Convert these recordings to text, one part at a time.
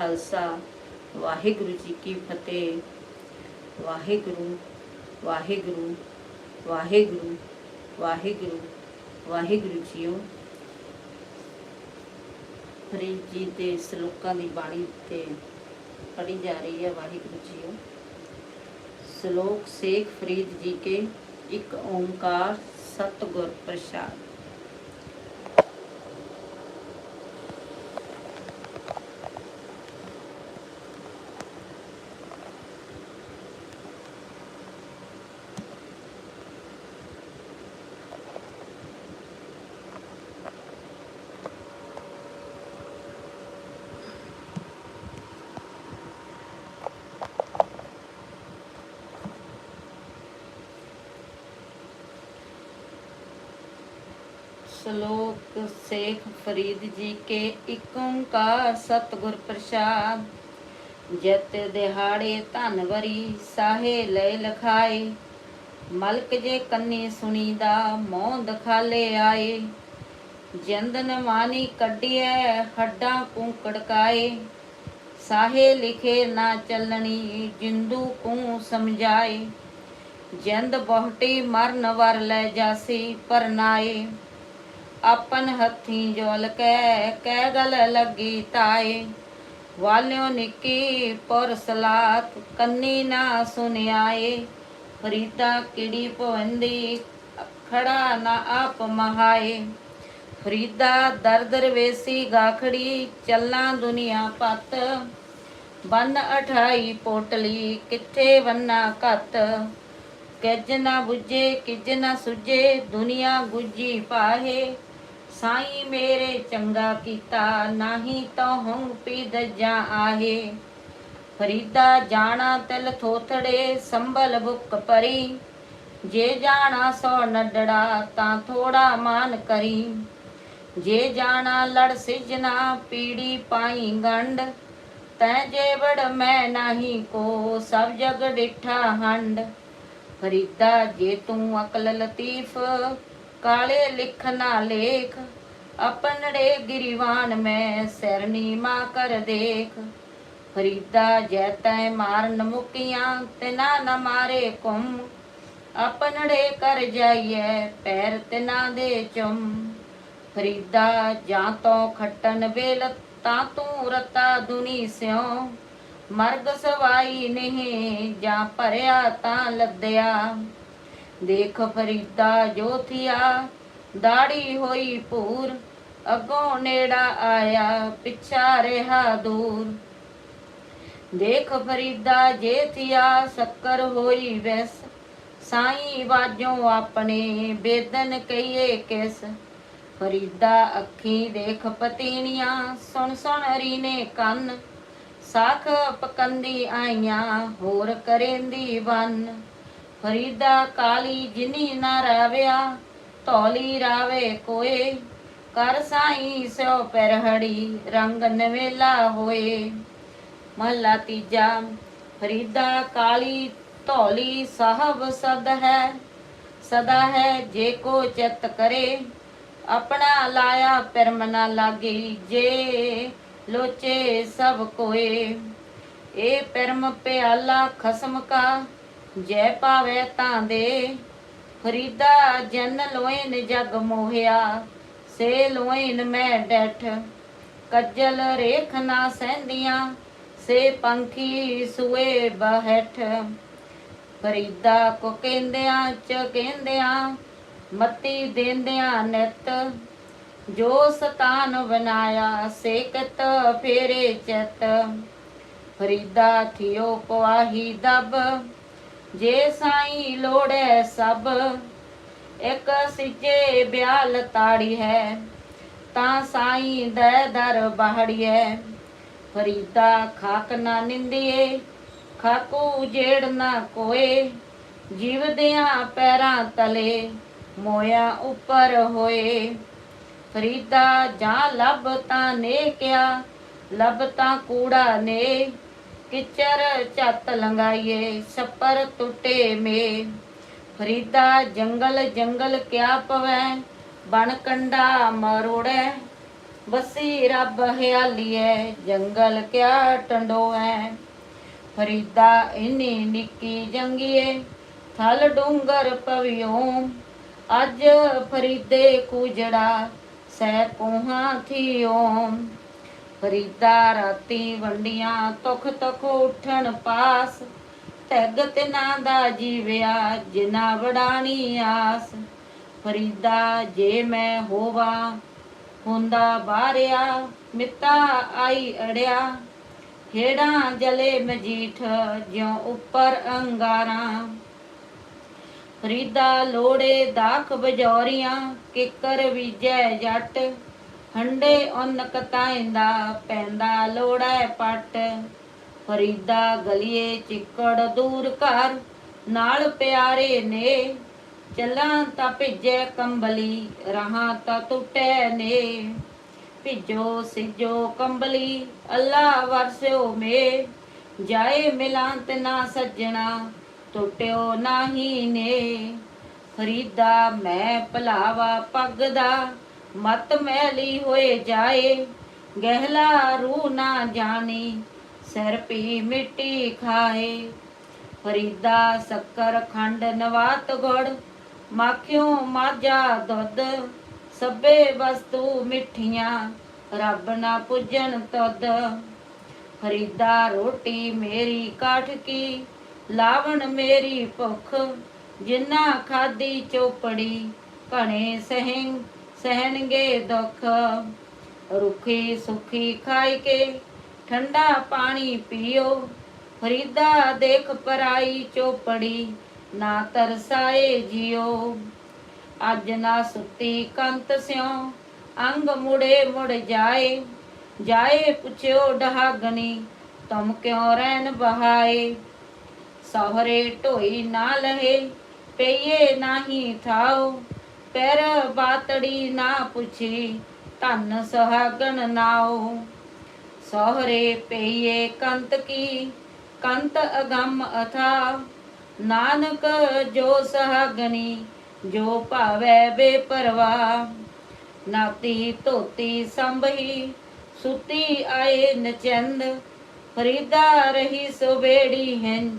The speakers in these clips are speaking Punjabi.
ਖਾਲਸਾ, ਵਾਹਿਗੁਰੂ ਜੀ ਕੀ ਫਤਿਹ। ਵਾਹਿਗੁਰੂ ਵਾਹਿਗੁਰੂ ਵਾਹਿਗੁਰੂ ਵਾਹਿਗੁਰੂ ਵਾਹਿਗੁਰੂ ਜੀਓ। ਫਰੀਦ ਜੀ ਦੇ ਸ਼ਲੋਕਾਂ ਦੀ ਬਾਣੀ ਤੇ ਪੜੀ ਜਾ ਰਹੀ ਹੈ ਵਾਹਿਗੁਰੂ ਜੀਓ। ਸ਼ਲੋਕ ਸੇਖ ਫਰੀਦ ਜੀ ਕੇ, ਇੱਕ ਓੰਕਾਰ ਸਤਿਗੁਰ ਪ੍ਰਸਾਦ। ਸ਼ਲੋਕ ਸੇਖ ਫਰੀਦ ਜੀ ਕੇ ਇੱਕ ਓੰਕਾਰ ਸਤਿਗੁਰ ਪ੍ਰਸਾਦ। ਜਤ ਦਿਹਾੜੇ ਧਨ ਸਾਹੇ ਲੈ ਲਖਾਏ। ਮਲਕ ਜੇ ਕੰਨੇ ਸੁਣੀ ਦਾ ਮੋਹ ਦਖਾਲੇ ਆਏ। ਜੰਦਨ ਮਾਨੀ ਕੱਢੀਐ ਹੱਡਾਂ ਕੂ ਕੜਕਾਏ। ਸਾਹੇ ਲਿਖੇ ਨਾ ਚੱਲਣੀ ਜਿੰਦੂ ਕੂ ਸਮਝਾਏ। ਜੰਦ ਬਹੁਟੀ ਮਰਨ ਵਰ ਲੈ ਜਾਸੀ ਪਰਨਾਏ। ਆਪਨ ਹੱਥੀ ਜੋਲ ਕੈ ਕਹਿ ਗਲ ਲੱਗੀ ਤਾਏ। ਵਾਲਿਓ ਨਿੱਕੀ ਪੁਰ ਸਲਾਤ ਕੰਨੀ ਨਾ ਸੁਨਿਆਏ। ਫਰੀਦਾ ਕਿੜੀ ਭਵੰਦੀ, ਖੜਾ ਨਾ ਆਪ ਮਹਾਏ। ਫਰੀਦਾ ਦਰਦਰ ਵੇਸੀ ਗਾਖੜੀ, ਚੱਲਾਂ ਦੁਨੀਆ ਪਤ। ਬੰਨ ਅਠਾਈ ਪੋਟਲੀ, ਕਿੱਥੇ ਵੰਨਾ ਕਤ ਕਿਜ ਨਾ 부ਝੇ ਕਿਜ ਨਾ ਸੁਝੇ, ਦੁਨੀਆ ਗੁਜੀ ਪਾਹੇ। ਸਾਈ ਮੇਰੇ ਚੰਗਾ ਕੀਤਾ, ਨਾਹੀ ਤਾਂ ਹਉ ਪੀ ਆਹੇ ਫਰੀਦਾ ਜਾਣਾ ਤਿਲ ਥੋਥੜੇ, ਸੰਭਲ ਬੁੱਕ ਪਰੀ। ਜੇ ਜਾਣਾ ਸੋ ਨੱਡੜਾ, ਤਾਂ ਥੋੜਾ ਮਾਨ ਕਰੀ। ਜੇ ਜਾਣਾ ਲੜ ਸਿਜਨਾ ਪੀੜੀ ਪਾਈ ਗੰਡ ਤੈ ਜੇਵੜ ਮੈਂ ਨਹੀਂ ਕੋ, ਸਭ ਜਗ ਡਿਠਾ ਹੰਡ ਫਰੀਦਾ ਜੇ ਤੂੰ ਅਕਲ ਲਤੀਫ ਕਾਲੇ ਲਿਖ ਨਾ ਲੇਖ, ਆਪਣੜੇ ਗਿਰੀਵਾਨ ਮੈਂ ਸਿਰ ਨੀਮਾ ਕਰ ਦੇਖ। ਫਰੀਦਾ ਜੈ ਤੈ ਮਾਰਨ ਮੁਕੀਆਂ, ਤਿਨਾ ਨ ਮਾਰੇ ਕੁਮ। ਆਪਣੜੇ ਕਰ ਜਾਈਐ, ਪੈਰ ਤਿਨਾ ਦੇ ਚੁੰਮ। ਫਰੀਦਾ ਜਾਂ ਤੋਂ ਖੱਟਣ ਵੇਲ, ਤਾਂ ਤੂੰ ਰਤਾ ਦੁਨੀ ਸਿਓ ਮਰਗ ਸਵਾਈ ਨਹੀਂ, ਜਾਂ ਭਰਿਆ ਤਾਂ ਲੱਦਿਆ। ਦੇਖ ਫਰੀਦਾ ਜੋਥੀਆ, ਦਾੜੀ ਹੋਈ ਪੂਰ ਅੱਗੋਂ ਨੇੜਾ ਆਇਆ ਪਿੱਛਾ ਰਿਹਾ ਦੂਰ। ਦੇਖ ਫਰੀਦਾ ਜੇਥੀਆ, ਸ਼ੱਕਰ ਹੋਈ ਵੈਸ, ਸਾਈ ਵਾਜੋਂ ਆਪਣੇ ਬੇਦਨ ਕਹੀਏ ਕਿਸ। ਫਰੀਦਾ ਅੱਖੀ ਦੇਖ ਪਤੀਣੀਆਂ ਸੁਣ ਸੁਣ ਰੀਨੇ ਕੰਨ, ਸਾਖ ਪਕੰਦੀ ਆਈਆਂ, ਹੋਰ ਕਰੇਂਦੀ ਵਨ ਫਰੀਦਾ ਕਾਲੀ ਜਿਨੀ ਨਾ ਰਾਵਿਆ, ਧੌਲੀ ਰਾਵੇ ਕੋਏ। ਕਰ ਸਾਈ ਸਿਓ ਪੈਰਹੜੀ, ਰੰਗ ਨਵੇਲਾ ਹੋਏ। ਮਹਲਾ ਤੀਜਾ, ਫਰੀਦਾ ਕਾਲੀ ਧੌਲੀ ਸਾਹਿਬ ਸਦ ਹੈ, ਸਦਾ ਹੈ ਜੇ ਕੋ ਚਿਤ ਕਰੇ। ਆਪਣਾ ਲਾਇਆ ਪਰਮ ਨਾ ਲਾਗੇ ਜੇ, ਲੋਚੇ ਸਭ ਕੋਏ। ਇਹ ਪਰਮ ਪਿਆਲਾ ਖਸਮ ਕਾ ਜੈ ਪਾਵੇ ਤਾਂ ਦੇ। ਫਰੀਦਾ ਜਨ ਲੋਇਨ ਜਗ ਮੋਹਿਆ, ਸੇ ਲੋਇਨ ਮੈਂ ਡੈਠ। ਕੱਜਲ ਰੇਖ ਨਾ ਸਹਿੰਦੀਆਂ, ਸੇ ਪੰਖੀ ਸੂਏ ਬਹਿਠ। ਫਰੀਦਾ ਕੋ ਕਹਿੰਦਿਆਂ ਚ ਕਹਿੰਦਿਆਂ, ਮਤੀ ਦੇਂਦਿਆਂ ਨਿਤ। ਜੋ ਸਤਾਨ ਬਨਾਇਆ ਸੇਕਤ ਫੇਰੇ ਚਤ। ਫਰੀਦਾ ਥਿਓ ਪਵਾਹੀ ਦਬ। ਜੇ ਸਾਈ ਲੋੜੈ ਸਭ, ਇੱਕ ਸਿੱਜੇ ਬਿਆਲ ਤਾੜੀ ਹੈ ਤਾਂ ਸਾਈ ਦੈ ਦਰ ਬਾਹੜੀਐ। ਫਰੀਦਾ ਖਾਕ ਨਾ ਨਿੰਦੀਏ, ਖਾਕੂ ਜੇੜ ਨਾ ਕੋਏ ਜੀਵਦਿਆਂ ਪੈਰਾਂ ਤਲੇ, ਮੋਇਆ ਉੱਪਰ ਹੋਏ। ਫਰੀਦਾ ਜਾਂ ਲੱਭ ਤਾਂ ਨੇ ਕਿਆ, ਲੱਭ ਤਾਂ ਕੂੜਾ ਨੇ ਕਿਚਰ ਝੱਤ ਲੰਗਾਈਏ ਛੱਪਰ ਟੁੱਟੇ ਮੇ। ਫਰੀਦਾ ਜੰਗਲ ਜੰਗਲ ਕਿਆ ਪਵੈ, ਬਣ ਕੰਡਾ ਮਰੋੜੈ। ਬਸੀ ਰੱਬ ਹਿਆਲੀਐ ਜੰਗਲ ਕਿਆ ਟੰਡੋ ਫਰੀਦਾ ਇਨੀ ਨਿੱਕੀ ਜੰਗੀਏ, ਥਲ ਡੂੰਗਰ ਪਵਿਓ। ਅੱਜ ਫਰੀਦੇ ਕੁਜੜਾ ਸਹਿ ਕੋਹਾਂ ਥੀਓ। ਫਰੀਦਾ ਰਾਤੀ ਵੰਡੀਆਂ, ਤੁਖ ਤੁਖ ਉਠਣ ਪਾਸ। ਤੈਗ ਤਿਨਾ ਦਾ ਜੀਵਿਆ, ਜਿਨਾ ਵਡਾਣੀ ਆਸ। ਫਰੀਦਾ ਜੇ ਮੈਂ ਹੋਵਾ, ਹੁੰਦਾ ਬਾਰਿਆ, ਮਿੱਤਾ ਆਈ ਅੜਿਆ। ਹੇੜਾਂ ਜਲੇ ਮਜੀਠ ਜਿਉ ਉੱਪਰ ਅੰਗਾਰਾਂ। ਫਰੀਦਾ ਲੋੜੇ ਦਾਖ ਬਜੌਰੀਆਂ, ਕਿੱਕਰ ਵੀਜੈ ਜੱਟ। ਹੰਡੇ ਉਨ ਕਤਾਇੰਦਾ, ਪੈਂਦਾ ਲੋੜੈ ਪੱਟ। ਫਰੀਦਾ ਗਲੀਏ ਚਿੱਕੜ ਦੂਰ ਘਰ, ਨਾਲ ਪਿਆਰੇ ਨੇ। ਚੱਲਾਂ ਤਾਂ ਭਿੱਜੇ ਕੰਬਲੀ, ਰਹਾ ਤਾਂ ਟੁੱਟੇ ਨੇ। ਭਿੱਜੋ ਸਿਜੋ ਕੰਬਲੀ, ਅੱਲਾ ਵਰਸਿਓ ਮੇ। ਜਾਏ ਮਿਲਾਂਤ ਨਾ ਸੱਜਣਾ, ਟੁੱਟਿਓ ਨਾਹੀ ਨੇ। ਫਰੀਦਾ ਮੈਂ ਭਲਾਵਾ ਪੱਗ ਦਾ ਮਤ ਮੈਲੀ ਹੋਏ ਜਾਏ, ਗਹਿਲਾ ਰੂ ਨਾ ਜਾਣੀ, ਸਿਰ ਪੀ ਮਿੱਟੀ ਖਾਏ। ਫਰੀਦਾ ਸ਼ੱਕਰ ਖੰਡ ਨਵਾਤ ਗੁੜ, ਮਾਖਿਓ ਮਾਝਾ ਦੁੱਧ, ਸਭੇ ਵਸਤੂ ਮਿੱਠੀਆਂ, ਰੱਬ ਨਾ ਪੁੱਜਣ ਤੁਧ। ਫਰੀਦਾ ਰੋਟੀ ਮੇਰੀ ਕਾਠ ਕੀ, ਲਾਵਣ ਮੇਰੀ ਭੁੱਖ, ਜਿੰਨਾ ਖਾਦੀ ਚੋਪੜੀ, ਘਣੇ ਸਹਿੰ ਸਹਿਣਗੇ ਦੁੱਖ, ਰੁੱਖੀ ਸੁਖੀ ਖਾਈ ਕੇ ਠੰਡਾ ਪਾਣੀ ਪੀਓ। ਫਰੀਦਾ ਦੇਖ ਪਰਾਈ ਚੋਪੜੀ, ਨਾ ਤਰਸਾਏ ਜਿਓ। ਅੱਜ ਨਾ ਸੁੱਤੀ ਕੰਤ ਸਿਉ, ਅੰਗ ਮੁੜੇ ਮੁੜ ਜਾਏ। ਜਾਏ ਪੁੱਛਿਓ ਡਹਾਗਣੀ ਤੁਮ ਕਿਉ ਰਹਿਣ ਬਹਾਏ? ਸਹਰੇ ਢੋਈ ਨਾ ਲਹੇ, ਪਈਏ ਨਾਹੀ ਥਾਓ। ਪੈਰ ਬਾਤੜੀ ਨਾ ਪੁੱਛੀ, ਧਨ ਸੁਹਾਗਣ ਨਾਓ ਸਹਰੇ ਪਈਏ ਕੰਤ ਕੀ, ਕੰਤ ਅਗੰਮ ਅਥਾ। ਨਾਨਕ ਜੋ ਸਹਾਗਣੀ ਜੋ ਭਾਵੈ ਬੇਪਰਵਾ ਨਾਤੀ ਧੋਤੀ ਸੰਭਹੀ ਸੁਤੀ ਆਏ ਨਚੰਦ। ਫਰੀਦਾ ਰਹੀ ਸੋਬੇੜੀ ਹਿੰਦ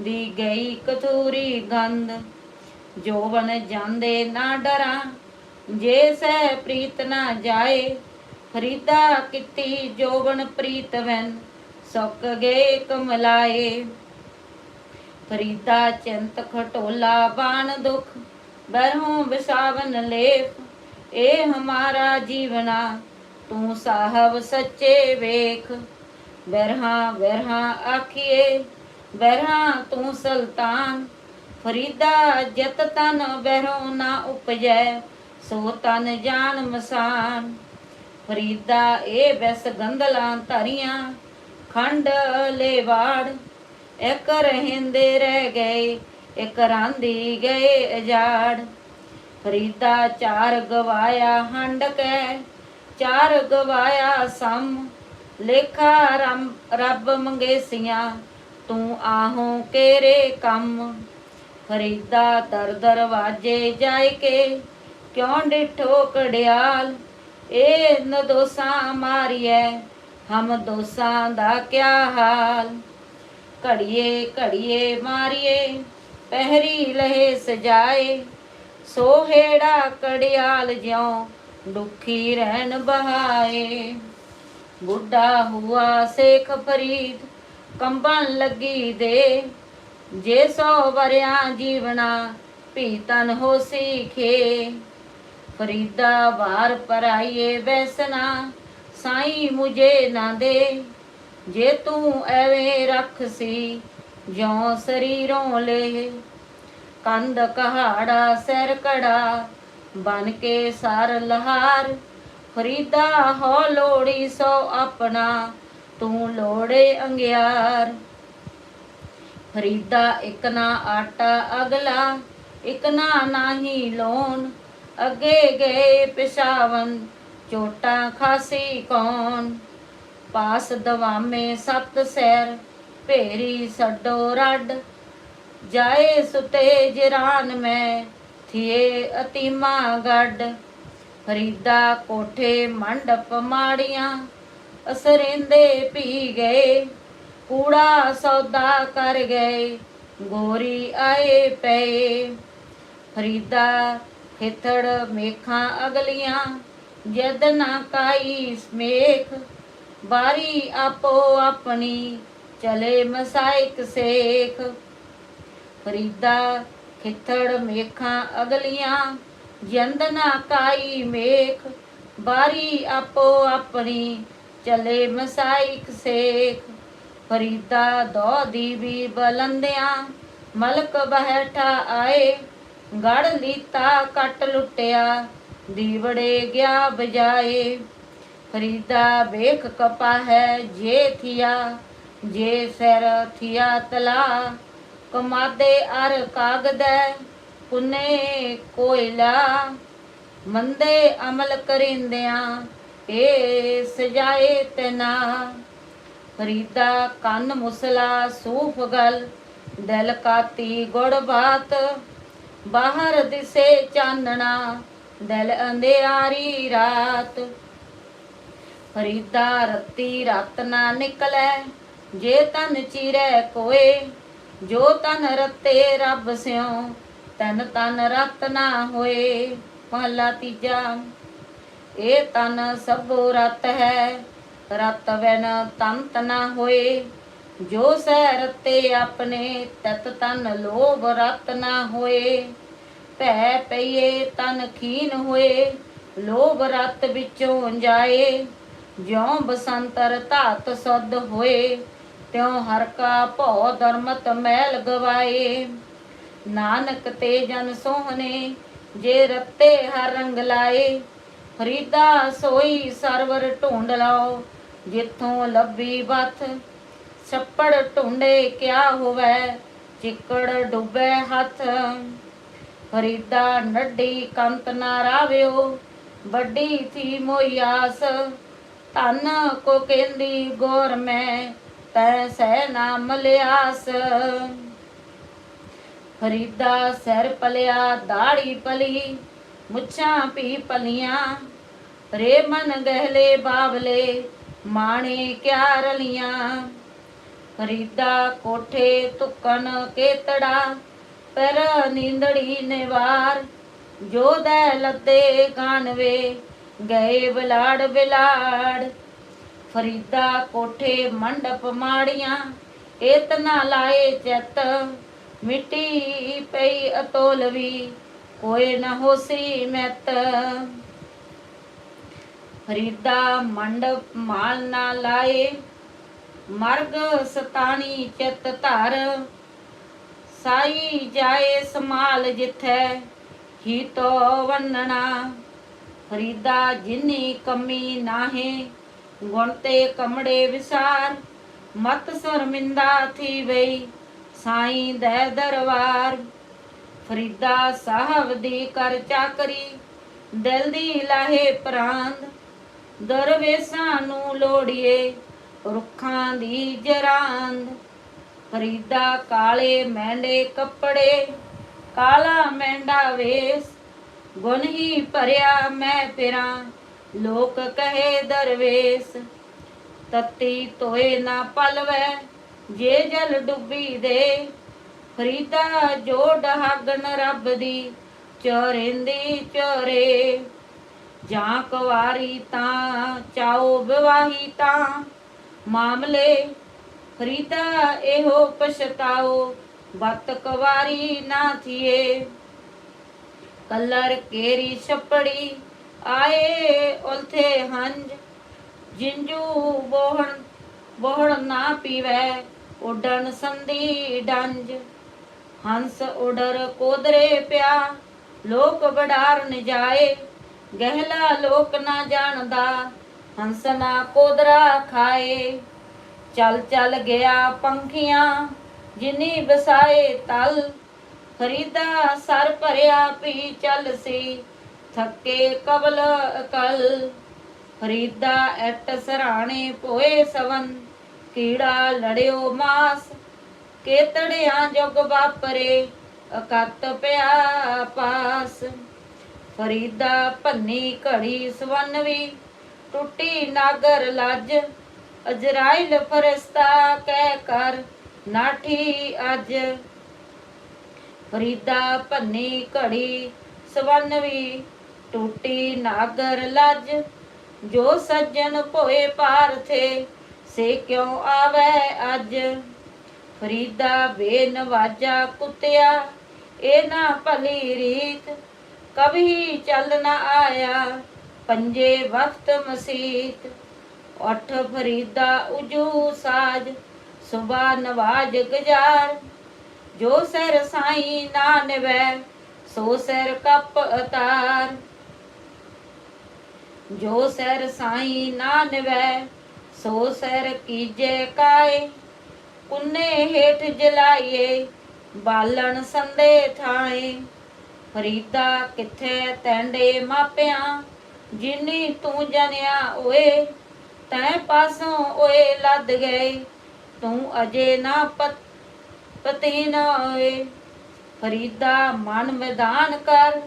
ਦੀ ਗਈ ਕਥੂਰੀ ਗੰਧ। ਜੋਵਨ ਜਾਂਦੇ ਨਾ ਡਰਾਂ। ਜੇ ਸਹਿ ਪ੍ਰੀਤ ਨਾ ਜਾਏ ਫਰੀਦਾ ਕੀਤੀ ਜੋਵਨ ਪ੍ਰੀਤ ਵੈਨ, ਸੁੱਕ ਗਏ ਕਮਲਾਏ। ਫਰੀਦਾ ਚਿੰਤ ਖਟੋਲਾ ਬਾਣ ਦੁਖ ਬਰਹੋਂ ਵਿਸਾਵਨ ਲੇਪ ਇਹ ਹਮਾਰਾ ਜੀਵਨਾ, ਤੂੰ ਸਾਹਿਬ ਸੱਚੇ ਵੇਖ। ਬਰਹਾ ਬਰਹਾ ਆਖੀਏ ਬਰਹਾ ਤੂੰ ਸੁਲਤਾਨ ਫਰੀਦਾ ਜਤ ਤਨ ਬਹਿਰੋ ਨਾ ਉਪਜੈ, ਸੋ ਤਨ ਜਾਣ ਮਸਾਨ। ਫਰੀਦਾ ਏ ਬਸ ਗੰਦਲਾਂ ਧਰੀਆਂ, ਖੰਡ ਲੇਵਾੜ ਇੱਕ ਰਹਿੰਦੇ ਰਹਿ ਗਏ, ਇੱਕ ਰਾਂਦੀ ਗਏ ਅਜਾੜ। ਫਰੀਦਾ ਚਾਰ ਗਵਾਇਆ ਹੰਡ ਕੈ, ਚਾਰ ਗਵਾਇਆ ਸਮ। ਲੇਖਾ ਰਮ ਰੱਬ ਮੰਗੇਸੀਆਂ, ਤੂੰ ਆਹੋ ਕੇਰੇ ਕੰਮ। ਫਰੀਦਾ ਦਰ ਦਰਵਾਜੇ ਜਾਇ ਕੇ ਕਿਉਂ ਡਿਠੋ ਕੜਿਆਲ ਇਹ ਨ ਦੋਸਾਂ ਮਾਰੀਐ, ਹਮ ਦੋਸਾਂ ਦਾ ਕਿਆ ਹਾਲ? ਘੜੀਏ ਘੜੀਏ ਮਾਰੀਏ, ਪਹਿਰੀ ਲਹੇ ਸਜਾਏ ਸੋਹੇੜਾ ਕੜਿਆਲ ਜਿਉ ਦੁਖੀ ਰਹਿਣ ਬਹਾਏ। ਬੁੱਢਾ ਹੁਆ ਸੇਖ ਫਰੀਦ, ਕੰਬਣ ਲੱਗੀ ਦੇ। ਜੇ ਸੋ ਵਰਿਆ ਜੀਵਨਾ ਭੀ ਤਨ ਹੋਸੀ ਖੇ ਫਰੀਦਾ ਵਾਰ ਪਰਾਈਏ ਵੈਸਨਾ, ਸਾਈ ਮੁਝੇ ਨਾ ਦੇ। ਜੇ ਤੂੰ ਐਵੇਂ ਰੱਖ ਸੀ, ਜਿਉ ਸਰੀਰੋਂ ਲੈ। ਕੰਦ ਕਹਾੜਾ, ਸਿਰ ਕੜਾ, ਬਨ ਕੇ ਸਰ ਲਹਾਰ। ਫਰੀਦਾ ਹੋ ਲੋੜੀ ਸੋ ਆਪਣਾ, ਤੂੰ ਲੋੜੇ ਅੰਗਿਆਰ। ਫਰੀਦਾ ਇੱਕ ਨਾ ਆਟਾ ਅਗਲਾ, ਇੱਕ ਨਾ ਨਾਹੀ ਲੋਨ ਅੱਗੇ ਗਏ ਪਿਸ਼ਾਵਨ, ਚੋਟਾ ਖਾਸੀ ਕੌਣ? ਪਾਸ ਦਵਾਮੇ ਸਤ ਸੈਰ, ਭੇਰੀ ਸੱਡੋ ਰੱਡ। ਜਾਏ ਸੁਤੇ ਜਿਰਾਨ ਮੈਂ, ਥੀਏ ਅਤੀਮਾ ਗੱਡ। ਫਰੀਦਾ ਕੋਠੇ ਮੰਡਪ ਮਾੜੀਆਂ, ਅਸਰਿੰਦੇ ਪੀ ਗਏ। ਕੂੜਾ ਸੌਦਾ ਕਰ ਗਏ, ਗੋਰੀ ਆਏ ਪਏ। ਫਰੀਦਾ ਖੇਤੜ ਮੇਖਾਂ ਅਗਲੀਆਂ, ਜਦ ਨਾ ਕਾਈ ਸਮੇਖ। ਬਾਰੀ ਆਪੋ ਆਪਣੀ ਚਲੇ ਮਸਾਇਕ ਸੇਖ। ਫਰੀਦਾ ਖਿੱਥੜ ਮੇਖਾਂ ਅਗਲੀਆਂ, ਜੰਦ ਨਾ ਕਾਈ ਮੇਖ। ਬਾਰੀ ਆਪੋ ਆਪਣੀ ਚਲੇ ਮਸਾਇਕ ਸੇਖ। ਫਰੀਦਾ ਦੋ ਦੀ ਵੀ ਬਲੰਦਿਆਂ। ਮਲਕ ਬਹਿਠਾ ਆਏ, ਗੜ ਲੀਤਾ ਕੱਟ ਲੁੱਟਿਆ, ਦੀਵੜੇ ਗਿਆ ਬਜਾਏ। ਫਰੀਦਾ ਵੇਖ ਕਪਾ ਹੈ ਜੇ ਥਿਆ, ਜੇ ਸਿਰ ਥਿਆ ਤਲਾ। ਕਮਾਦੇ ਅਰ ਕਾਗਦੈ ਪੁਨੇ ਕੋਇਲਾ ਮੰਦੇ ਅਮਲ ਕਰਿੰਦਿਆਂ, ਏ ਸਜਾਏ ਤਨਾ ਫਰੀਦਾ ਕੰਨ ਮੁਸਲਾ, ਸੂਫ ਗਲ, ਦਿਲ ਕਾਤੀ ਗੁੜ ਬਾਤ, ਬਾਹਰ ਦਿਸੇ ਚਾਨਣਾ, ਦਿਲ ਅੰਧਿਆਰੀ ਰਾਤ। ਫਰੀਦਾ ਰੱਤੀ ਰਤ ਨਾ ਨਿਕਲੈ, ਜੇ ਤਨ ਚੀਰੈ ਕੋਏ, ਜੋ ਤਨ ਰਤੇ ਰੱਬ ਸਿਉ, ਤਨ ਤਨ ਰਤ ਨਾ ਹੋਏ ਮਹਲਾ ਤੀਜਾ। ਇਹ ਤਨ ਸਭੋ ਰਤ ਹੈ ਰਤ ਵੈਨ ਤੰਤ ਨਾ ਹੋਏ, ਜੋ ਸਹਿ ਰਤੇ ਆਪਣੇ ਤਤ ਤਨ ਲੋਭ ਰਤ ਨਾ ਹੋਏ। ਭੈ ਪਈਏ ਤਨ ਖੀਨ ਹੋਏ, ਲੋਭ ਰਤ ਵਿੱਚੋਂ ਜਾਏ। ਜਿਉ ਬਸੰਤਰ ਧਾਤ ਸੁਧ ਹੋਏ, ਤਿਉ ਹਰ ਕਾ ਭਉ ਧਰਮਤ ਮੈਲ ਗਵਾਏ। ਨਾਨਕ ਤੇ ਜਨ ਸੋਹਣੇ, ਜੇ ਰੱਤੇ ਹਰ ਰੰਗ ਲਾਏ। ਫਰੀਦਾ ਸੋਈ ਸਰਵਰ ਢੂੰਡ ਲਾਓ ਜਿੱਥੋਂ ਲੱਭੀ ਬਥ ਛੱਪੜ ਢੁੰਡੇ ਕਿਆ ਹੋਵੇ, ਚਿੱਕੜ ਡੁੱਬੇ ਹੱਥ। ਫਰੀਦਾ ਨੱਡੀ ਕੰਤ ਨਾ ਰਾਵਿਓ, ਵੱਡੀ ਥੀ ਮੋਇਆਸ ਧਨ ਕੋ ਕਹਿੰਦੀ ਗੋਰ ਮੈਂ, ਤੈ ਸਹਿ ਨਾ ਮਲਿਆਸ। ਫਰੀਦਾ ਸਿਰ ਪਲਿਆ, ਦਾੜੀ ਪਲੀ, ਮੁੱਛਾਂ ਪੀ ਪਲੀਆਂ ਰੇ ਮਨ ਗਹਿਲੇ ਬਾਵਲੇ ਮਾਣੇ ਕਿਆ ਰਲੀਆਂ ਫਰੀਦਾ ਕੋਠੇ ਤੁਕਨ ਕੇਤੜਾ, ਪਰ ਨੀਂਦੜੀ ਨਿਵਾਰ। ਜੋ ਦੈ ਲੱਦੇ ਗਾਨਵੇ, ਗਏ ਬਲਾੜ ਬਿਲਾੜ। ਫਰੀਦਾ ਕੋਠੇ ਮੰਡਪ ਮਾੜੀਆਂ ਇਤਨਾ ਲਾਏ ਚਿੱਤ। ਮਿੱਟੀ ਪਈ ਅਤੋਲਵੀ, ਕੋਈ ਨਾ ਹੋਸੀ ਮੈਤ। ਫਰੀਦਾ ਮੰਡਪ ਮਾਲ ਨਾ ਲਾਏ, ਮਰਗ ਸਤਾਣੀ ਚਿਤ ਧਰ। ਸਾਈ ਜਾਏ ਸਮਾਲ ਜਿਥੈ, ਹੀ ਤੋ ਵੰਨਣਾ। ਫਰੀਦਾ ਜਿਨੀ ਕਮੀ ਨਾਹੇ, ਗੁਣ ਤੇ ਕਮੜੇ ਵਿਸਾਰ। ਮਤ ਸ਼ਰਮਿੰਦਾ ਥੀ ਵਈ, ਸਾਈ ਦੇ ਦਰਬਾਰ। ਫਰੀਦਾ ਸਾਹਿਬ ਦੀ ਕਰ ਚਾਕਰੀ, ਦਿਲ ਦੀ ਲਾਹੇ ਪ੍ਰਾਂਤ ਦਰਵੇਸਾਂ ਨੂੰ ਲੋੜੀਏ, ਰੁੱਖਾਂ ਦੀ ਜਰਾਂਦ। ਫਰੀਦਾ ਕਾਲੇ ਮਹਿੰਦੇ ਕੱਪੜੇ, ਕਾਲਾ ਮਹਿੰਦਾ ਵੇਸ। ਗੁਣ ਹੀ ਭਰਿਆ ਮੈਂ ਫਿਰਾਂ, ਲੋਕ ਕਹੇ ਦਰਵੇਸ। ਤਤੀ ਤੋਏ ਨਾ ਪਲਵੈ, ਜੇ ਜਲ ਡੁੱਬੀ ਦੇ। ਫਰੀਦਾ ਜੋ ਡਹਾਗਨ ਰੱਬ ਦੀ, ਚੋਰਿੰਦੀ ਚੋਰੇ। ਜਾਂ ਕੁਵਾਰੀ ਤਾਂ ਚਾਓ ਵਿਵਾਹੀ ਤਾਂ। ਮਾਮਲੇ ਫਰੀਦਾ ਇਹੋ ਪਛਤਾਓ, ਬਤ ਕੁਵਾਰੀ ਨਾ ਥੀਏ। ਕਲਰ ਕੇਰੀ ਛਪੜੀ ਆਏ ਉਲਥੇ ਹੰਜ ਜਿੰਜੂ ਬੋਹਣ ਬੋਹਣ ਨਾ ਪੀਵੈ, ਉਡਣ ਸੰਦੀ ਡੰਜ। ਹੰਸ ਉਡਰ ਕੋਦਰੇ ਪਿਆ, ਲੋਕ ਬਡਾਰ ਜਾਏ। ਗਹਿਲਾ ਲੋਕ ਨਾ ਜਾਣਦਾ, ਹੰਸ ਨਾ ਕੋਦਰਾ ਖਾਏ। ਚੱਲ ਚਲ ਗਿਆ ਪੰਖੀਆਂ, ਜਿਨੀ ਵਸਾਏ ਤਲ। ਫਰੀਦਾ ਸਰ ਭਰਿਆ ਪੀ ਚੱਲ ਸੀ, ਥੱਕੇ ਕਬਲ ਅਕਲ। ਫਰੀਦਾ ਐਟ ਸਰਾਣੇ ਪੋਏ ਸਵਨ, ਕੀੜਾ ਲੜਿਓ ਮਾਸ। ਕੇਤੜਿਆਂ ਜੁਗ ਵਾਪਰੇ, ਅਕਤ ਪਿਆ ਪਾਸ। ਫਰੀਦਾ ਭੰਨੀ ਘੜੀ ਸਵੰਨਵੀ, ਟੁੱਟੀ ਨਾਗਰ ਲੱਜ, ਅਜਰਾਇਲ ਫਰਿਸ਼ਤਾ ਕਹਿ ਕਰ ਨਾਠੀ ਅੱਜ। ਫਰੀਦਾ ਭੰਨੀ ਘੜੀ ਸਵੰਨਵੀ, ਟੂਟੀ ਨਾਗਰ ਲੱਜ, ਜੋ ਸੱਜਣ ਭੋਏ ਪਾਰਥੇ ਸੇ ਕਿਉ ਆਵੇ ਅੱਜ? ਫਰੀਦਾ ਬੇਨਵਾਜਾ ਕੁੱਤਿਆ, ਇਹ ਨਾ ਭਲੀ ਰੀਤ ਕਭੀ ਚੱਲ ਨਾ ਆਇਆ, ਪੰਜੇ ਵਕਤ ਮਸੀਤ। ਉਠ ਫਰੀਦਾ ਉਜੂ ਸਾਜ, ਸੁਬਾ ਨਵਾਜ ਗਜਾਰ। ਜੋ ਸਿਰ ਸਾਈ ਨਾ ਸੋ ਸਿਰ ਕਪ ਅਤਾਰ। ਜੋ ਸਿਰ ਸਾਈ ਨਾ ਨਿਵੈ, ਸੋ ਸਿਰ ਕੀਜੇ ਕਾਏ। ਕੁੰਨੇ ਹੇਠ ਜਲਾਈਏ ਬਾਲਣ ਸੰਦੇ ਥਾਏ। ਫਰੀਦਾ ਕਿੱਥੇ ਤੈਂਡੇ ਮਾਪਿਆਂ, ਜਿਨੀ ਤੂੰ ਜਨਿਆ ਓਏ, ਤੈ ਪਾਸੋਂ ਓਏ ਲੱਦ ਗਏ, ਤੂੰ ਅਜੇ ਨਾ ਪਤ, ਪਤੀ ਨਾ ਓਏ ਫਰੀਦਾ ਮਨ ਮੈਦਾਨ ਕਰ,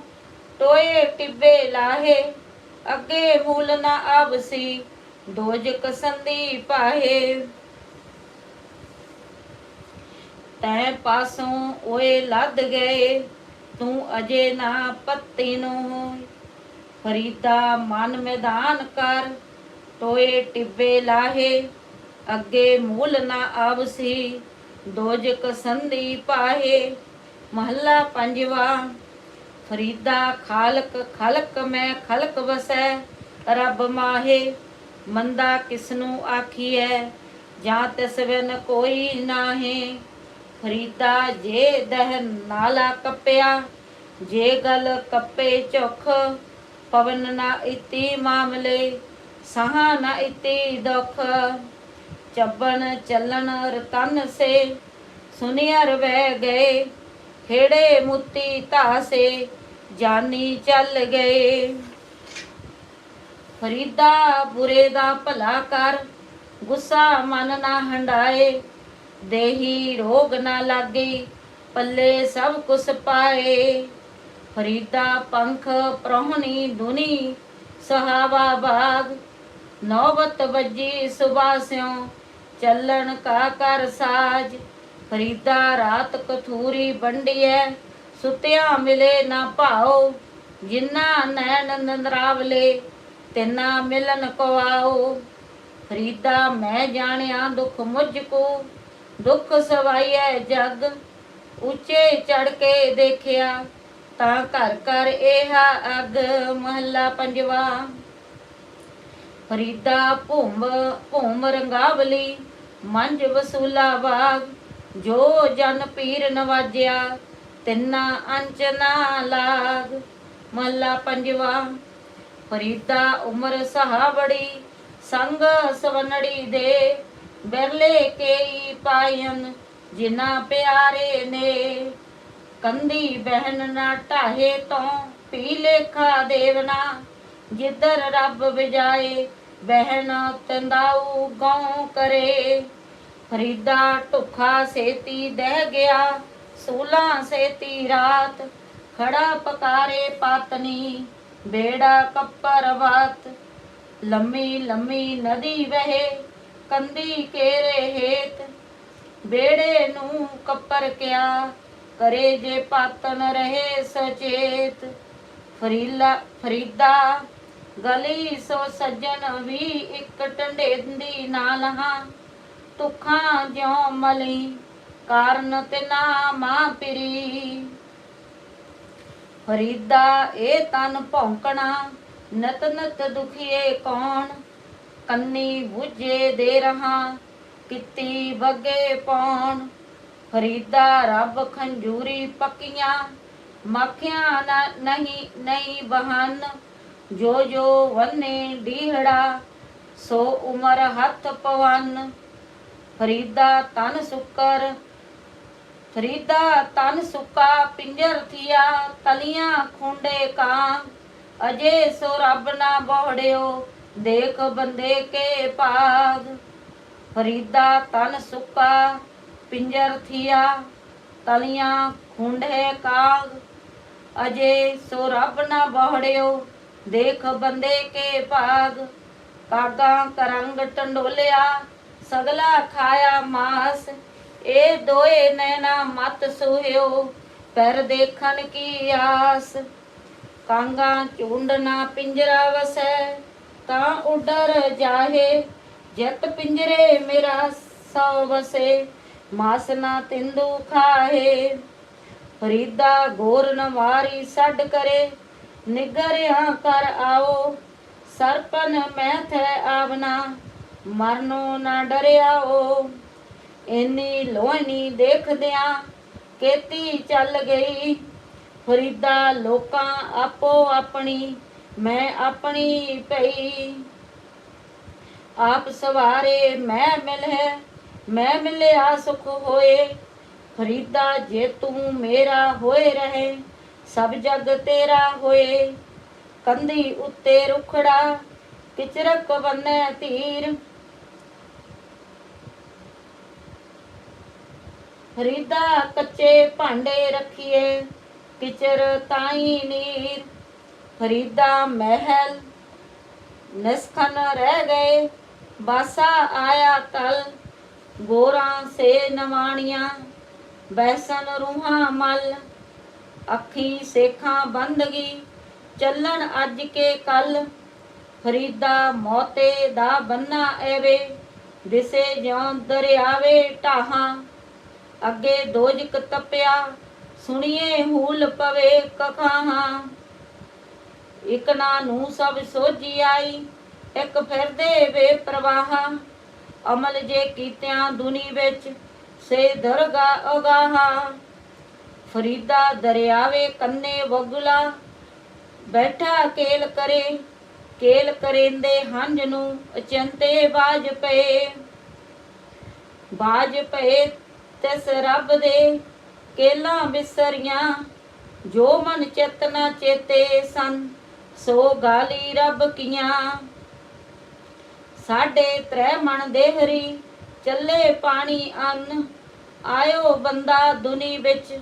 ਟੋਏ ਟਿੱਬੇ ਲਾਹੇ, ਅੱਗੇ ਮੂਲ ਨਾ ਆਵਸੀ ਦੋਜਕ ਸੰਦੀ ਪਾਹੇ ਤੈ ਪਾਸੋਂ ਓਏ ਲੱਦ ਗਏ ਤੂੰ ਅਜੇ ਨਾ ਪੱਤੀ ਨੂੰ ਹੋਏ ਫਰੀਦਾ ਮਨ ਮੈਦਾਨ ਕਰ, ਟੋਏ ਅੱਗੇ ਮੂਲ ਨਾ ਆਵਸੀ ਦੋਜਕ ਸੰਦੀ ਪਾਹੇ, ਮਹੱਲਾ ਪੰਜਵਾ, ਫਰੀਦਾ ਖਾਲਕ ਖਲਕ ਮੈਂ ਖਲਕ ਵਸੈ, ਰੱਬ ਮਾਹੇ, ਮੰਦਾ ਕਿਸਨੂੰ ਆਖੀਐ, ਜਾਂ ਤਿਸ ਬਿਨ ਕੋਈ ਨਾਹੀ। ਫਰੀਦਾ ਜੇ ਦਹ ਨਾਲਾ ਕੱਪਿਆ, ਜੇ ਗਲ ਕੱਪੇ ਝੁਖ ਪਵਨ ਨਾ ਇਤੀ ਮਾਮਲੇ, ਸਹਾ ਨਾ ਇਤੀ ਦੁਖ। ਚੱਬਣ ਚੱਲਣ ਰਤਨ ਸੇ ਸੁਨਿਆਰ ਵਹਿ ਗਏ, ਖੇੜੇ ਮੁੱਤੀ ਧਾਸੇ, ਜਾਨੀ ਚੱਲ ਗਏ। ਫਰੀਦਾ ਬੁਰੇ ਦਾ ਭਲਾ ਕਰ, ਗੁੱਸਾ ਮਨ ਨਾ ਹੰਡਾਏ ਦੇਹੀ ਰੋਗ ਨਾ ਲਾਗੇ, ਪੱਲੇ ਸਭ ਕੁਸ ਪਾਏ। ਫਰੀਦਾ ਪੰਖ ਪ੍ਰੋਹਣੀ ਦੁਨੀ, ਸਹਾਵਾ ਬਾਗ। ਨੌਬਤ ਵੱਜੀ ਸੁਬਾਸਿਓ ਚੱਲਣ ਕਾ ਕਰ ਸਾਜ। ਫਰੀਦਾ ਰਾਤ ਕਥੂਰੀ ਬੰਡੀਐ ਸੁਤਿਆ ਮਿਲੇ ਨਾ ਭਾਓ ਜਿਨ੍ਹਾਂ ਨੈਣ ਨੰਦਰਾਵਲੇ, ਤਿੰਨਾ ਮਿਲਨ ਕੋ ਫਰੀਦਾ ਮੈਂ ਜਾਣਿਆ ਦੁੱਖ ਮੁਝ ਕੋ ਦੁੱਖ ਸਵਾਈਐ ਜਗ ਉੱਚੇ ਚੜ ਕੇ ਦੇਖਿਆ, ਤਾਂ ਘਰ ਘਰ ਇਹਾ ਅਗ ਮਹੱਲਾ ਪੰਜਵਾ। ਫਰੀਦਾ ਭੂਮ ਭੂਮ ਰੰਗਾਵਲੀ ਮੰਜ ਵਸੂਲਾ ਬਾਗ, ਜੋ ਜਨ ਪੀਰ ਨਵਾਜਿਆ, ਤਿੰਨਾ ਅੰਚਨਾ ਲਾਗ, ਮਹੱਲਾ ਪੰਜਵਾ। ਫਰੀਦਾ ਉਮਰ ਸਹਾਵੜੀ, ਸੰਗ ਸਵਨੜੀ ਦੇ ਬਿਰਲੇ ਕੇਈ ਪਾਇਨ ਜਿਨਾ ਪਿਆਰੇ ਨੇ। ਕੰਦੀ ਬਹਿਨ ਨਾ ਢਾਹੇ ਤੋਂ ਪੀ ਲੇਖਾ ਦੇਵਨਾ। ਜਿੱਧਰ ਰੱਬ ਵਿਜਾਏ ਬਹਿਨ ਤੰਦਾਉ ਗਉ ਕਰੇ। ਫਰੀਦਾ ਢੁਖਾ ਸੇਤੀ ਦਹਿ ਗਿਆ, ਸੂਲਾ ਸੇਤੀ ਰਾਤ। ਖੜਾ ਪਕਾਰੇ ਪਾਤਨੀ, ਬੇੜਾ ਕੱਪਰ ਵਾਤ। ਲੰਮੀ ਲੰਮੀ ਨਦੀ ਵਹੇ ਕੰਦੀ ਕੇਰੇ ਹੇਤ ਬੇੜੇ ਨੂੰ ਕੱਪਰ ਕਿਆ, ਕਰੇ ਜੇ ਪਾਤਨ ਰਹੇ ਸਚੇਤ। ਫਰੀਲਾ, ਫਰੀਦਾ, ਗਲੀ ਸੋ ਸੱਜਣ ਵੀ ਇੱਕ ਟੰਡੇਂਦੀ ਨਾ ਲਹਾ ਤੁਖਾਂ ਜਿਉ ਮਲੀ, ਕਾਰਨ ਤੇ ਨਾ ਮਾਂ ਪਿਰੀ। ਫਰੀਦਾ, ਇਹ ਤਨ ਭੌਂਕਣਾ ਨਤ ਨਤ ਦੁਖੀਏ ਕੌਣ? ਕੰਨੀ ਬੁਝੇ ਦੇ ਰਹਾ, ਕਿਤੀ ਬੱਗੇ ਪੌਣ। ਫਰੀਦਾ ਰੱਬ ਖੰਜੂਰੀ ਪੱਕੀਆਂ, ਮੱਖੀਆਂ ਨਹੀਂ ਨਹੀਂ ਬਹਨ ਜੋ ਜੋ ਵੰਨੇ ਡੀਹੜਾ, ਸੋ ਉਮਰ ਹੱਥ ਪਵਨ। ਫਰੀਦਾ ਤਨ ਸੁਕਰ ਫਰੀਦਾ ਤਨ ਸੁਕਾ ਪਿੰਜਰ ਥੀਆ, ਤਲੀਆਂ ਖੁੰਡੇ ਕਾਂ। ਅਜੇ ਸੋ ਰੱਬ ਨਾ ਬੋੜਿਓ ਦੇਖ ਬੰਦੇ ਕੇ ਭਾਗ, ਫਰੀਦਾ ਤਨ ਸੁੱਕਾ, ਪਿੰਜਰ ਥੀਆ, ਤਲੀਆਂ ਖੁੰਡੇ ਕਾਗ। ਅਜੇ ਸੋ ਰੱਬ ਨਾ ਬਹੜਿਓ, ਦੇਖ ਬੰਦੇ ਕੇ ਭਾਗ। ਕਾਗਾ ਕਰੰਗ ਟੰਡੋਲਿਆ, ਸਗਲਾ ਖਾਇਆ ਮਾਸ। ਇਹ ਦੋਏ ਨੈਣਾ ਮਤ ਸੁਹਿਓ, ਪੈਰ ਦੇਖਣ ਕੀ ਆਸ। ਕਾਂਗਾ ਝੁੰਡ ਨਾ ਪਿੰਜਰਾ ਵਸੈ ਤਾਂ ਉਡਰ ਜਾਹੇ ਜਤ ਪਿੰਜਰੇ ਮੇਰਾ ਸੌ ਵਸੇ, ਮਾਸ ਨਾ ਤਿੰਦੂ ਖਾਹੇ। ਫਰੀਦਾ ਗੋਰ ਨਵਾਰੀ ਛੱਡ ਕਰੇ, ਨਿਗਰਿਆ ਕਰ ਆਓ। ਸਰਪਨ ਮੈਂ ਥੈ ਆਵਨਾ, ਮਰਨੋ ਨਾ ਡਰਿਆਓ। ਇੰਨੀ ਲੋਹਣੀ ਦੇਖਦਿਆਂ ਕੇਤੀ ਚੱਲ ਗਈ, ਫਰੀਦਾ ਲੋਕਾਂ ਆਪੋ ਆਪਣੀ ਮੈਂ ਆਪਣੀ ਪਈ। ਆਪ ਸਵਾਰੇ ਮੈਂ ਮਿਲੇ, ਮੈਂ ਮਿਲਿਆ ਸੁਖ ਹੋਏ। ਫਰੀਦਾ ਜੇ ਤੂੰ ਮੇਰਾ ਹੋਏ ਰਹੇ, ਸਭ ਜਗ ਤੇਰਾ ਹੋਏ। ਕੰਧੀ ਉੱਤੇ ਰੁਖੜਾ, ਕਿਚਰਕ ਬੰਨੈ ਧੀਰ ਫਰੀਦਾ ਕੱਚੇ ਭਾਂਡੇ ਰੱਖੀਏ, ਕਿਚਰ ਤਾਈ ਨੀਰ ਫਰੀਦਾ ਮਹਿਲ। ਨਿਸਖਨ ਰਹਿ ਗਏ। ਬਾਸਾ ਆਇਆ ਤਲ। ਗੋਰਾਂ ਸੇ ਨਵਾਣੀਆਂ। ਬੈਸਨ ਰੂਹਾਂ ਮਲ। ਅੱਖੀ ਸੇਖਾਂ ਬੰਦਗੀ ਚੱਲਣ ਅੱਜ ਕੇ ਕੱਲ। ਫਰੀਦਾ ਮੋਤੇ ਦਾ ਬੰਨਾ ਐਵੇ। ਦਿਸੇ ਜਿਉਂ ਦਰਿਆਵੇ ਢਾਹਾਂ। ਅੱਗੇ ਦੋਜਕ ਤਪਿਆ। ਸੁਣੀਏ ਹੂਲ ਪਵੇ ਕਖਾਹਾਂ। ਇਕਨਾ ਨੂੰ ਸਭ ਸੋਝੀ ਆਈ, ਇੱਕ ਫਿਰਦੇ ਵੇ ਪ੍ਰਵਾਹਾਂ। ਅਮਲ ਜੇ ਕੀਤਿਆਂ ਦੁਨੀ ਵਿੱਚ ਸੇ ਦਰਗਾ ਅਗਾਹਾਂ। ਫਰੀਦਾ ਦਰਿਆਵੇ ਕੰਨੇ ਵਗਲਾ, ਬੈਠਾ ਕੇਲ ਕਰੇ, ਕੇਲ ਕਰੇਂਦੇ ਹੰਝ ਨੂੰ ਅਚੰਤੇ ਬਾਜ ਪਏ। ਬਾਜ ਪਏ ਤਿਸ ਰੱਬ ਦੇ ਕੇਲਾਂ ਬਿਸਰੀਆਂ, ਜੋ ਮਨ ਚੇਤਨਾ ਚੇਤੇ ਸਨ। ਸੋ ਗਾਲੀ ਰੱਬ ਕੀਆਂ। ਸਾਡੇ ਤ੍ਰੈ ਮਨ ਦੇਹਰੀ ਚੱਲੇ ਪਾਣੀ ਅੰਨ। ਆਇਓ ਬੰਦਾ ਦੁਨੀ ਵਿੱਚ,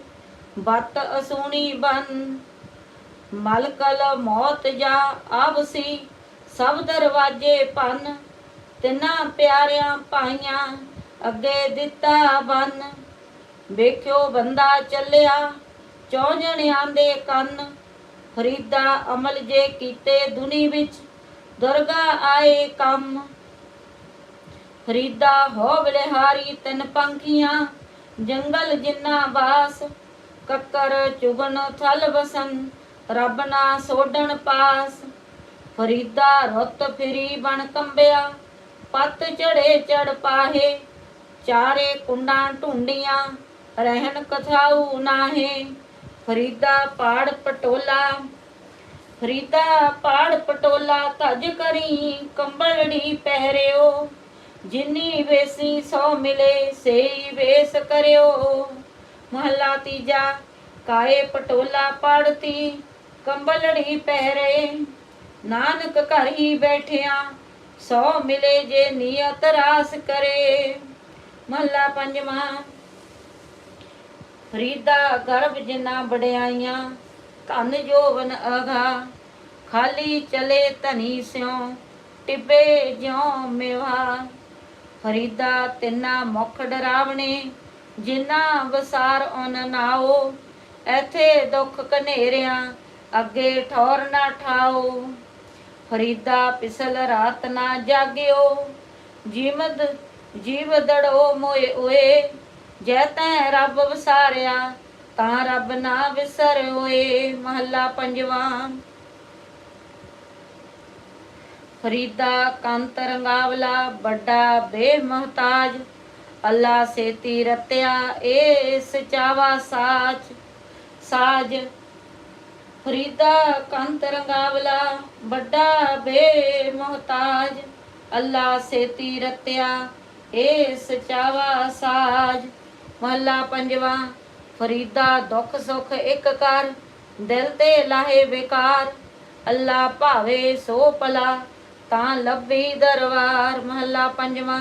ਬਤ ਅਸੂਣੀ ਬਨ। ਮਲਕਲ ਮੌਤ ਜਾ ਆਵਸੀ, ਸਭ ਦਰਵਾਜੇ ਭੰਨ। ਤਿੰਨਾਂ ਪਿਆਰਿਆਂ ਪਾਈਆਂ, ਅੱਗੇ ਦਿੱਤਾ ਬੰਨ। ਵੇਖਿਓ ਬੰਦਾ ਚੱਲਿਆ, ਚੌ ਜਣਿਆਂ ਦੇ ਕੰਨ। ਫਰੀਦਾ ਅਮਲ ਜੇ ਕੀਤੇ ਦੁਨੀ ਵਿੱਚ, ਦੁਰਗਾ ਆਏ ਕੰਮ। ਫਰੀਦਾ ਹੋ ਬਲਿਹਾਰੀ ਤਿੰਨ ਪੰਖੀਆਂ, ਜੰਗਲ ਜਿੰਨਾ ਬਾਸ। ਕੱਕਰ ਚੁਗਨ ਥਲ ਵਸਨ ਰੱਬ ਨਾ ਸੋਡਣ ਪਾਸ। ਫਰੀਦਾ ਰੁੱਤ ਫਿਰੀ ਬਣ ਕੰਬਿਆ, ਪੱਤ ਚੜੇ ਚੜ ਪਾਹੇ। ਚਾਰੇ ਕੁੰਡਾਂ ਢੁੰਡੀਆਂ, ਰਹਿਣ ਕਥਾਊ ਨਾਹੇ। ਫਰੀਦਾ ਪਾੜ ਪਟੋਲਾ ਫਰੀਦਾ ਪਾੜ ਪਟੋਲਾ ਧਜ ਕਰੀ ਕੰਬਲੜੀ ਪਹਿਰਿਓ, ਜਿਨੀ ਵੇਸੀ ਸੋ ਮਿਲੇ ਸੇਈ ਵੇਸ ਕਰਿਓ। ਮਹਲਾ ਤੀਜਾ, ਕਾਏ ਪਟੋਲਾ ਪਾੜਤੀ, ਕੰਬਲੜੀ ਪਹਿਰੇ। ਨਾਨਕ ਘਰ ਹੀ ਬੈਠਿਆ ਸੋ ਮਿਲੇ ਜੇ ਨੀਅਤ ਰਾਸ ਕਰੇ। ਮਹਲਾ ਪੰਜਵਾਂ ਫਰੀਦਾ ਗਰਭ ਜਿਨਾ ਬੜਿਆਈਆਂ ਧਨ ਜੋਵਨ ਅਗਾ, ਖਾਲੀ ਚਲੇ ਧਨੀ ਸਿਉ, ਟਿੱਬੇ ਜਿਉ ਮੇਵਾ। ਫਰੀਦਾ ਤਿੰਨਾ ਮੁਖ ਡਰਾਵਣੇ, ਜਿਨਾ ਵਸਾਰ ਓਨ ਨਾਓ, ਐਥੇ ਦੁੱਖ ਕਨੇਰਿਆਂ ਅੱਗੇ ਠੌਰ ਨਾ ਠਾਓ। ਫਰੀਦਾ ਪਿਸਲ ਰਾਤ ਨਾ ਜਾਗਿਓ, ਜੀਮਦ ਜੀਵ ਦੜੋ ਮੋਏ ਓਏ ਜੈ ਤੈ ਰੱਬ ਵਸਾਰਿਆ, ਤਾਂ ਰੱਬ ਨਾ ਵਿਸਰ ਹੋਏ ਮਹੱਲਾ ਪੰਜਵਾਂ। ਫਰੀਦਾ ਕੰਤ ਰੰਗਾਵਲਾ, ਵੱਡਾ ਬੇਮਹਤਾਜ, ਅੱਲਾ ਸੇਤੀ ਰਤਿਆ, ਏਸ ਚਾਵਾ ਸਾਚ। ਸਾਜ, ਫਰੀਦਾ ਕੰਤ ਰੰਗਾਵਲਾ, ਵੱਡਾ ਬੇਮਹਤਾਜ, ਅੱਲਾ ਸੇਤੀ ਰਤਿਆ, ਏਸ ਚਾਵਾ ਸਾਜ। ਮਹੱਲਾ ਪੰਜਵਾ, ਫਰੀਦਾ ਦੁੱਖ ਸੁਖ ਇੱਕ ਕਰ, ਦਿਲ ਤੇ ਲਾਹੇ ਵਿਕਾਰ ਅੱਲਾ ਭਾਵੇ ਸੋ ਪਲਾ ਤਾਂ ਲੱਭੀ ਦਰਬਾਰ। ਮਹੱਲਾ ਪੰਜਵਾ,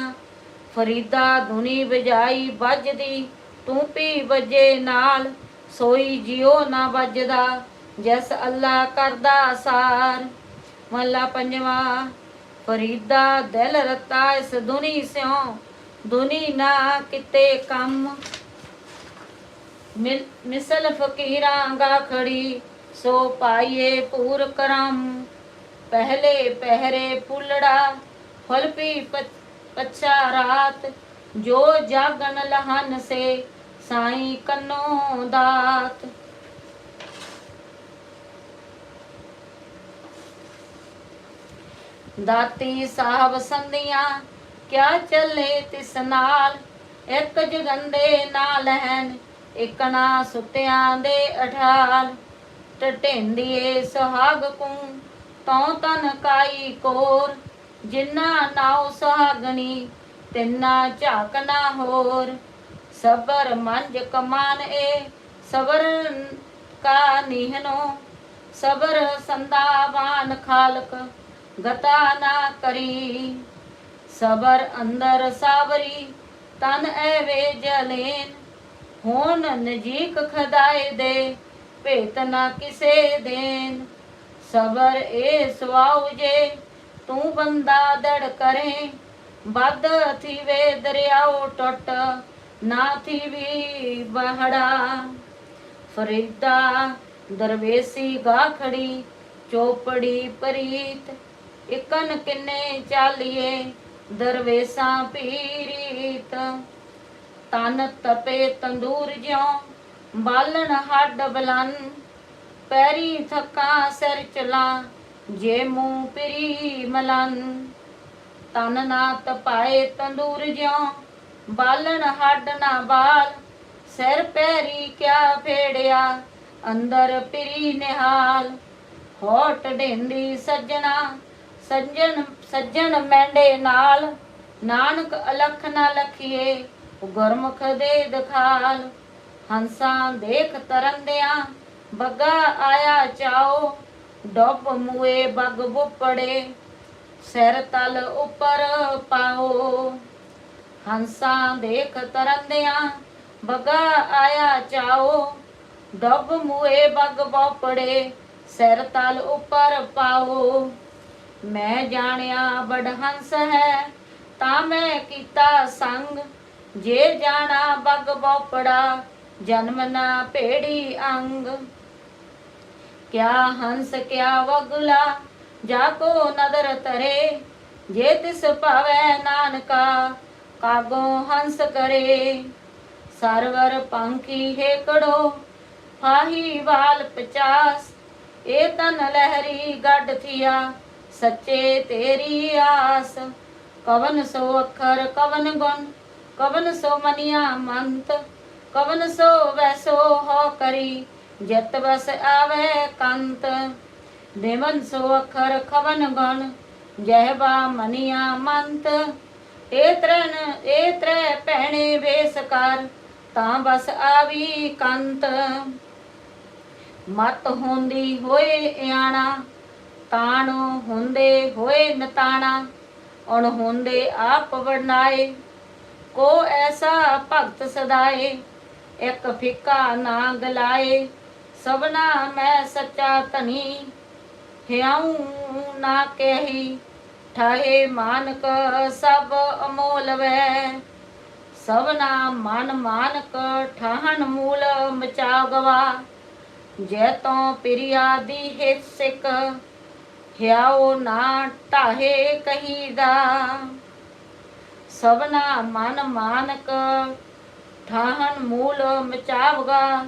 ਫਰੀਦਾ ਧੁਨੀ ਵਜਾਈ ਵੱਜਦੀ, ਤੂੰ ਪੀ ਵਜੇ ਨਾਲ, ਸੋਈ ਜਿਉ ਨਾ ਵੱਜਦਾ, ਜਸ ਅੱਲਾ ਕਰਦਾ ਸਾਰ। ਮਹੱਲਾ ਪੰਜਵਾ, ਫਰੀਦਾ ਦਿਲ ਰਤਾ ਇਸ ਦੁਨੀ ਸਿਓ ਦੁਨੀ ਨਾ ਕਿਤੇ ਕੰਮ। ਮਿਲ- ਮਿਸਲ ਫਕੀਰਾਂ ਗਾ ਖੜੀ, ਸੋ ਪਾਈਏ ਪੂਰ ਕਰਮ। ਪਹਿਲੇ ਪਹਿਰੇ ਪੁੱਲੜਾ ਫਲਪੀ ਪੱਛਾ ਰਾਤ। ਜੋ ਜਾਗਣ ਲਹਨ ਸੇ, ਸਾਈ ਕੰਨੋ ਦਾਤ। ਦਾਤੀ ਸਾਹਿਬ ਸੰਧੀਆਂ ਕਿਆ ਚੱਲੇ ਤਿਸ ਨਾਲ? ਇੱਕ ਜਗੰਦੇ ਨਾਲ ਹਨ ਇੱਕ ਨਾ ਸੁੱਤਿਆਂ ਦੇ ਅਠਾਲ। ਟਟੇਂਦੀਏ ਸੁਹਾਗ ਕੂ, ਤਉ ਤਨ ਕਾਈ ਕੋਰ। ਜਿੰਨਾ ਨਾਉ ਸੁਹਾਗਣੀ, ਤਿੰਨਾ ਝਾਕ ਨਾ ਹੋਰ। ਸਬਰ ਮੰਜ ਕਮਾਨ ਏ, ਸਬਰ ਕਾ ਨਿਹਨੋ। ਸਬਰ ਸੰਦਾਵਾਨ ਖਾਲਕ, ਗਤਾ ਨਾ ਕਰੀ। ਸਬਰ ਅੰਦਰ ਸਾਵਰੀ ਤਨ ਐਵੇ ਜਲੇਨ। ਹੋਣ ਨਜੀਕ ਖਦਾਏ ਦੇ, ਭੇਤ ਨਾ ਕਿਸੇ ਦੇਨ ਸਬਰ ਏ ਸਵਾਉ ਜੇ, ਤੂੰ ਬੰਦਾ ਦੜ ਕਰੇ। ਵੱਧ ਥੀਵੇ ਦਰਿਆਓ ਟੁੱਟ, ਨਾ ਥੀਵੀ ਬਹੜਾ। ਫਰੀਦਾ ਦਰਵੇਸੀ ਗਾਖੜੀ, ਚੋਪੜੀ ਪ੍ਰੀਤ, ਇਕਨ ਕਿੰਨੇ ਚਾਲੀਏ। ਦਰਵੇਸਾਂ ਪੀਰੀਤ ਤਨ ਤਪੇ ਤੰਦੂਰ ਜਿਉ, ਬਾਲਣ ਹੱਡ ਬਲਨ, ਪੈਰੀ ਥੱਕਾ ਸਿਰ ਚਲਾ, ਜੇ ਮੂੰਹ ਪਰੀ ਮਲਨ। ਤਨ ਨਾ ਤਪਾਏ ਤੰਦੂਰ ਜਿਉ, ਬਾਲਣ ਹੱਡ ਨਾ ਬਾਲ, ਸਿਰ ਪੈਰੀ ਕਿਆ ਫੇੜਿਆ, ਅੰਦਰ ਪਰੀ ਨਿਹਾਲ। ਹੋਟ ਢੇਂਦੀ ਸੱਜਣਾ, ਸੱਜਣ ਸੱਜਣ ਮੈਂਡੇ ਨਾਲ, ਨਾਨਕ ਅਲਖ ਨਾ ਲਖੀਏ, ਗੁਰਮੁਖ ਦੇ ਦਿਖਾਲ। ਹੰਸਾਂ ਦੇਖ ਤਰੰਦਿਆਂ, ਬੱਗਾ ਆਇਆ ਚਾਓ, ਡੁੱਬ ਮੂਏ ਬੱਗ ਬੁੱਪੜੇ, ਸਿਰ ਤਲ ਉੱਪਰ ਪਾਓ। ਹੰਸਾਂ ਦੇਖ ਤਰੰਦਿਆਂ, ਬੱਗਾ ਆਇਆ ਚਾਓ, ਡੁੱਬ ਮੂਏ ਬੱਗ ਬੋਪੜੇ, ਸਿਰ ਤਲ ਉੱਪਰ ਪਾਓ। ਮੈਂ ਜਾਣਿਆ ਬੜ ਹੰਸ ਹੈ, ਤਾਂ ਮੈਂ ਕੀਤਾ ਸੰਗ। ਜੇ ਜਾਣਾ ਬੱਗ ਬੋਪੜਾ, ਜਨਮ ਨਾ ਭੇੜੀ ਅੰਗ। ਕਿਆ ਹੰਸ, ਕਿਆ ਵਗਲਾ, ਜਾ ਕੋ ਨਦਰ ਤਰੇ। ਜੇ ਤਿਸ ਭਾਵੈ ਨਾਨਕਾ, ਕਾਗੋ ਹੰਸ ਕਰੇ। ਸਰਵਰ ਪੰਖੀ ਹੇਕੜੋ ਫਾਹੀ ਵਾਲ ਪਚਾਸ। ਇਹ ਤਨ ਲਹਿਰੀ ਗੱਡ ਥੀਆ ਸੱਚੇ ਤੇਰੀ ਆਸ। ਕਵਨ ਸੋ ਅੱਖਰ, ਕਵਨ ਗੁਣ, ਕਵਨ ਸੋ ਮਨੀਆ ਮੰਤ, ਕਵਨ ਸੋ ਵੈਸੋ ਹੋ ਕਰੀ, ਜਤ ਬਸ ਆਵੇ ਕੰਤ। ਦੇਵਨ ਸੋ ਅੱਖਰ, ਕਵਨ ਗੁਣ ਜਹਬਾ ਮਨੀਆ ਮੰਤ। ਏ ਤਰਨ ਏ ਤ੍ਰੈ ਪਹਿਣੇ ਵੇਸ ਕਰ, ਤਾਂ ਬਸ ਆਵੀ ਕੰਤ। ਮਤ ਹੁੰਦੀ ਹੋਏ ਇਆਣਾ ਤਾਣ ਹੁੰਦੇ ਹੋਏ ਨਤਾਣਾ, ਅਣ ਹੁੰਦੇ ਆਪ ਵਰਨਾਏ ਕੋ ਐਸਾ ਭਗਤ ਸਦਾਏ, ਇੱਕ ਫਿੱਕਾ ਨਾ ਗਲਾਏ ਸਭਨਾ ਮੈਂ ਸੱਚਾ ਧਨੀ ਹਿਆਉ ਨਾ ਕਹੀ। ਠਾਹੇ ਮਾਨਕ ਸਭ ਅਮੋਲ ਵੈ। ਸਭਨਾ ਮਨ ਮਾਨਕ ਠਾਹਣ ਮੂਲ ਮਚਾਗਵਾ। ਜੈ ਤੋਂ ਪ੍ਰਿਆ ਦੀ ਹਿਤ ਸਿਕ ਹਿਆਉ ਨਾ ਢਾਹੇ ਕਹੀਦਾ। ਸਭਨਾ ਮਨ ਮਾਨਕ ਠਾਹਨ ਮੂਲ ਮਚਾਵਗਾ।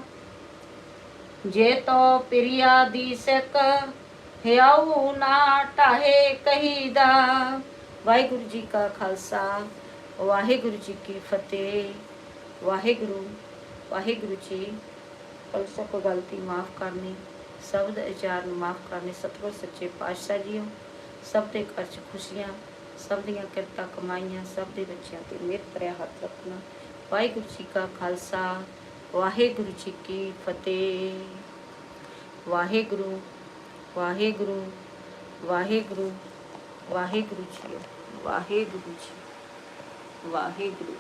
ਜੇ ਤੋ ਪ੍ਰਿਆ ਦੀ ਸਿਕ ਹਿਆਉ ਨਾ ਢਾਹੇ ਕਹੀਦਾ। ਵਾਹਿਗੁਰੂ ਜੀ ਕਾ ਖਾਲਸਾ, ਵਾਹਿਗੁਰੂ ਜੀ ਕੀ ਫਤਿਹ। ਵਾਹਿਗੁਰੂ ਵਾਹਿਗੁਰੂ ਜੀ ਕਲਸਾ ਕੋ ਗਲਤੀ ਮਾਫ ਕਰਨੀ। ਸ਼ਬਦ ਵਿਚਾਰ ਨੂੰ ਮਾਫ ਕਰਨੇ, ਸਤਿਗੁਰ ਸੱਚੇ ਪਾਤਸ਼ਾਹ ਜੀਓ। ਸਭ ਦੇ ਘਰ 'ਚ ਖੁਸ਼ੀਆਂ, ਸਭ ਦੀਆਂ ਕਿਰਤਾਂ ਕਮਾਈਆਂ, ਸਭ ਦੇ ਬੱਚਿਆਂ ਤੇ ਮਿਹਰ ਭਰਿਆ ਹੱਥ ਰੱਖਣਾ। ਵਾਹਿਗੁਰੂ ਜੀ ਕਾ ਖਾਲਸਾ, ਵਾਹਿਗੁਰੂ ਜੀ ਕੀ ਫਤਿਹ। ਵਾਹਿਗੁਰੂ ਵਾਹਿਗੁਰੂ ਵਾਹਿਗੁਰੂ ਵਾਹਿਗੁਰੂ ਜੀ ਵਾਹਿਗੁਰੂ ਜੀ, ਵਾਹਿਗੁਰੂ।